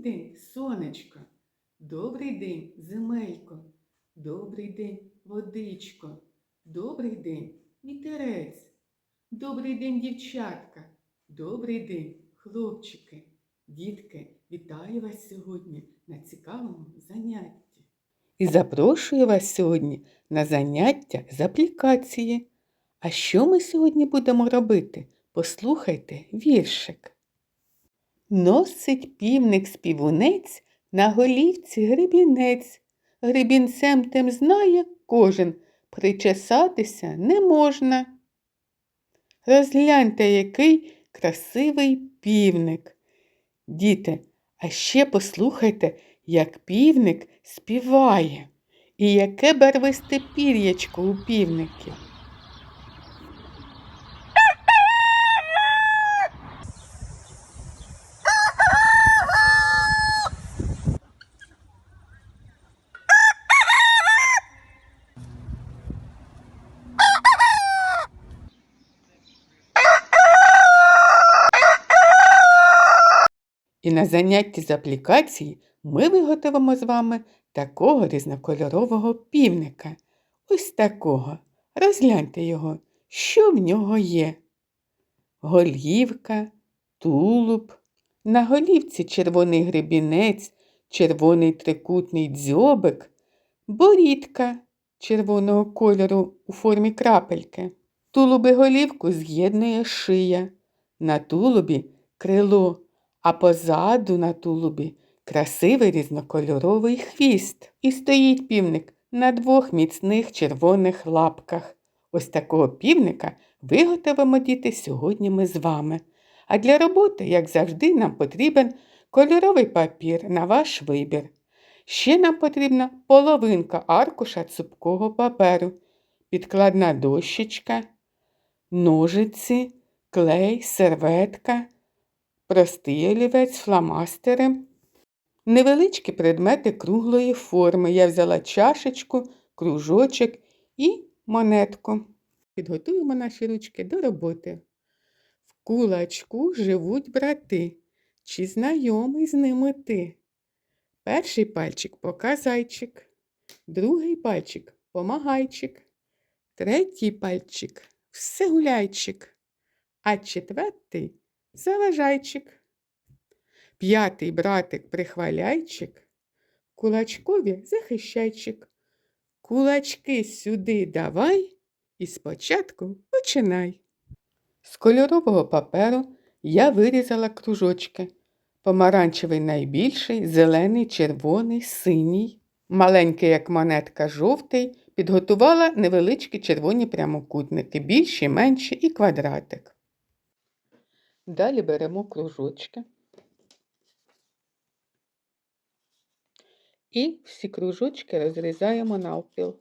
день, сонечко. Добрий день, земелько. Добрий день, водичко. Добрий день, вітерець. Добрий день, дівчатка. Добрий день, хлопчики. Дітки, вітаю вас сьогодні на цікавому занятті. І запрошую вас сьогодні на заняття з аплікації. А що ми сьогодні будемо робити? Послухайте віршик. Носить півник співунець на голівці гребінець. Гребінцем тим знає кожен, причесатися не можна. Розгляньте, який красивий півник. Діти, а ще послухайте, як півник співає, і яке барвисте пір'ячко у півників. І на занятті з аплікації ми виготовимо з вами такого різнокольорового півника. Ось такого. Розгляньте його, що в нього є. Голівка, тулуб. На голівці червоний гребінець, червоний трикутний дзьобик, борідка червоного кольору у формі крапельки. Тулуби голівку з'єднує шия. На тулубі крило а позаду на тулубі красивий різнокольоровий хвіст. І стоїть півник на двох міцних червоних лапках. Ось такого півника виготовимо діти сьогодні ми з вами. А для роботи, як завжди, нам потрібен кольоровий папір на ваш вибір. Ще нам потрібна половинка аркуша цупкого паперу, підкладна дощечка, ножиці, клей, серветка простий олівець, фломастери, невеличкі предмети круглої форми. Я взяла чашечку, кружочок і монетку. Підготуємо наші ручки до роботи. В кулачку живуть брати. Чи знайомий з ними ти? Перший пальчик показайчик, другий пальчик помагайчик, третій пальчик всегуляйчик, а четвертий заважайчик. П'ятий братик прихваляйчик, кулачкові захищайчик. Кулачки сюди давай і спочатку починай. З кольорового паперу я вирізала кружочки. Помаранчевий найбільший, зелений, червоний, синій, маленький, як монетка, жовтий, підготувала невеличкі червоні прямокутники, більші, менші і квадратик. Далі беремо кружочки і всі кружочки розрізаємо навпіл.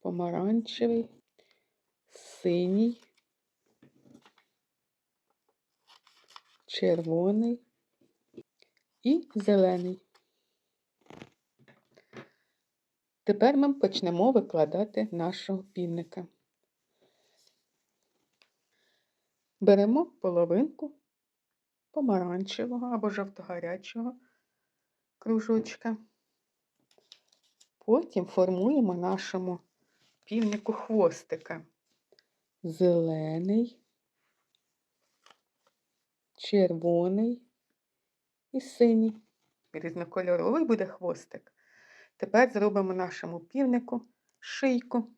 Помаранчевий, синій, червоний і зелений. Тепер ми почнемо викладати нашого півника. Беремо половинку помаранчевого або жовтогарячого кружочка. Потім формуємо нашому півнику хвостика. Зелений, червоний і синій. Різнокольоровий буде хвостик. Тепер зробимо нашому півнику шийку.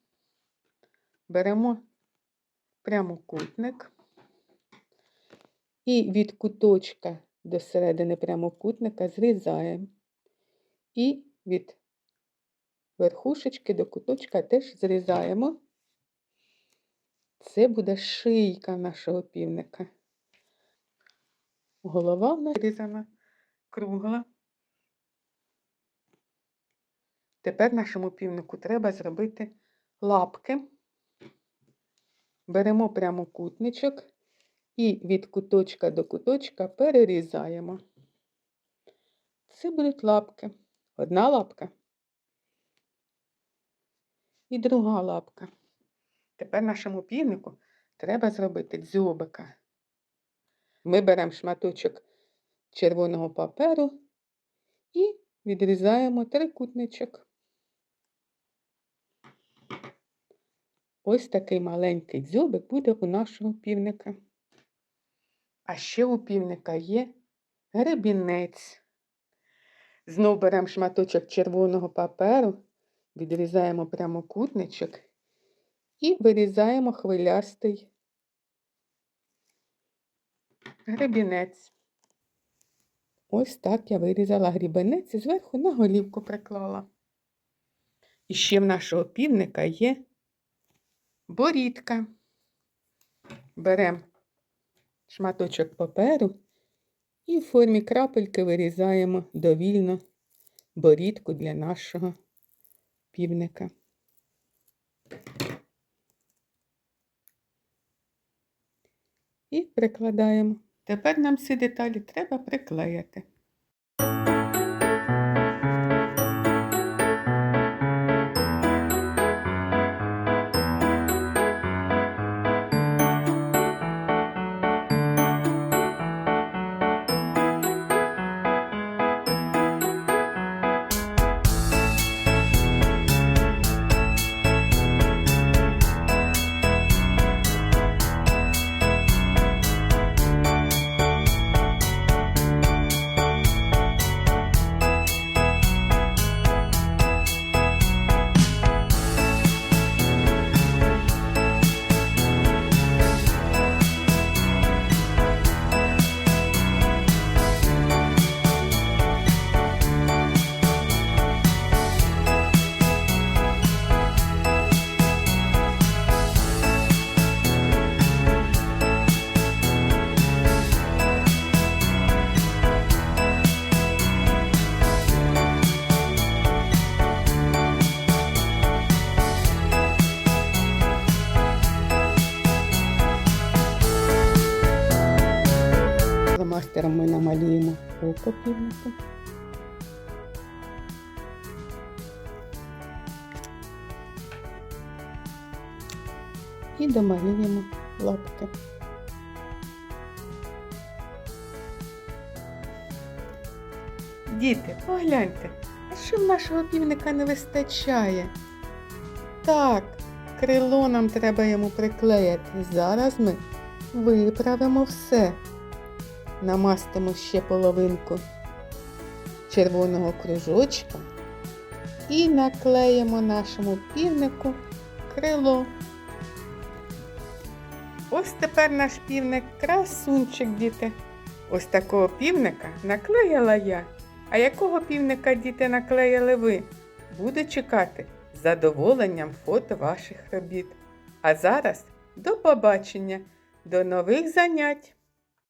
Беремо прямокутник. І від куточка до середини прямокутника зрізаємо. І від верхушечки до куточка теж зрізаємо. Це буде шийка нашого півника. Голова в нас зрізана кругла. Тепер нашому півнику треба зробити лапки. Беремо прямокутничок і від куточка до куточка перерізаємо. Це будуть лапки. Одна лапка і друга лапка. Тепер нашому півнику треба зробити дзьобика. Ми беремо шматочок червоного паперу і відрізаємо трикутничок. Ось такий маленький дзьобик буде у нашого півника. А ще у півника є гребінець. Знов беремо шматочок червоного паперу, відрізаємо прямокутничок і вирізаємо хвилястий гребінець. Ось так я вирізала грібенець і зверху на голівку приклала. І ще в нашого півника є борідка. Беремо шматочок паперу і в формі крапельки вирізаємо довільно борідку для нашого півника. І прикладаємо. Тепер нам всі деталі треба приклеїти. Фломастером ми намалюємо око півнику. І домалюємо лапки. Діти, погляньте, що в нашого півника не вистачає? Так, крило нам треба йому приклеїти. Зараз ми виправимо все намастимо ще половинку червоного кружочка і наклеїмо нашому півнику крило. Ось тепер наш півник красунчик, діти. Ось такого півника наклеїла я. А якого півника діти наклеїли ви? Буду чекати з задоволенням фото ваших робіт. А зараз до побачення, до нових занять!